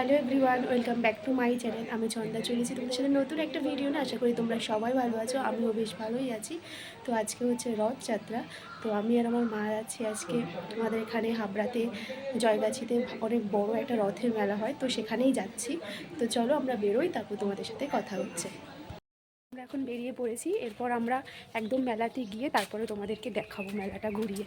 Hello everyone, welcome back to my channel. আমি চন্দা চলেছি তোমাদের সাথে নতুন একটা ভিডিও না আশা করি তোমরা সবাই ভালো আছো, আমিও বেশ ভালোই আছি। তো আজকে হচ্ছে রথযাত্রা। তো আমি আর আমার মা আছি আজকে। আমাদের এখানে হাবড়াতে, জয়গাছিতে অনেক বড় একটা রথের মেলা হয়, তো সেখানেই যাচ্ছি। তো চলো আমরা বেরোই, তারপর তোমাদের সাথে কথা হচ্ছে। আমরা এখন বেরিয়ে পড়েছি, এরপর আমরা একদম মেলাতে গিয়ে তারপরে তোমাদেরকে দেখাবো মেলাটা ঘুরিয়ে।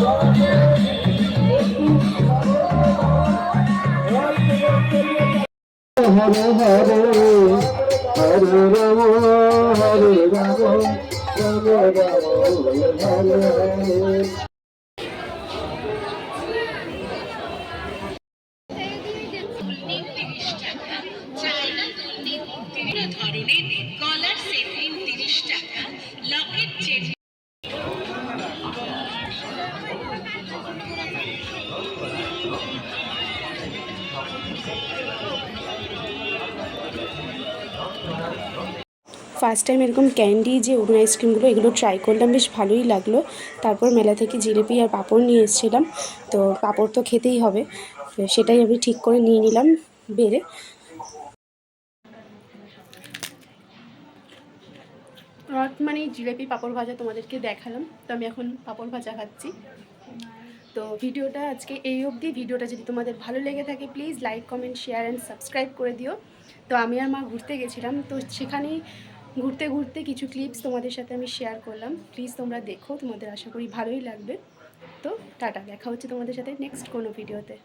হরে ধরনের গলার ফার্স্ট টাইম এরকম ক্যান্ডি যে অরুণ আইসক্রিমগুলো এগুলো ট্রাই করলাম, বেশ ভালোই লাগল। তারপর মেলা থেকে জিলিপি আর পাঁপড় নিয়ে এসেছিলাম। তো পাঁপড় তো খেতেই হবে। সেটাই আমি ঠিক করে নিয়ে নিলাম বেড়ে। রথ মানে জিলিপি পাঁপড় ভাজা তোমাদেরকে দেখালাম। তো আমি এখন পাঁপড় ভাজা খাচ্ছি। তো ভিডিওটা আজকে এই অবধি। ভিডিওটা যদি তোমাদের ভালো লেগে থাকে please like comment share and subscribe করে দিও। তো আমি আর মা ঘুরতে গেছিলাম। তো সেখানেই ঘুরতে ঘুরতে কিছু ক্লিপস তোমাদের সাথে আমি শেয়ার করলাম। প্লিজ তোমরা দেখো, তোমাদের আশা করি ভালোই লাগবে। তো টাটা, দেখা হচ্ছে তোমাদের সাথে নেক্সট কোনো ভিডিওতে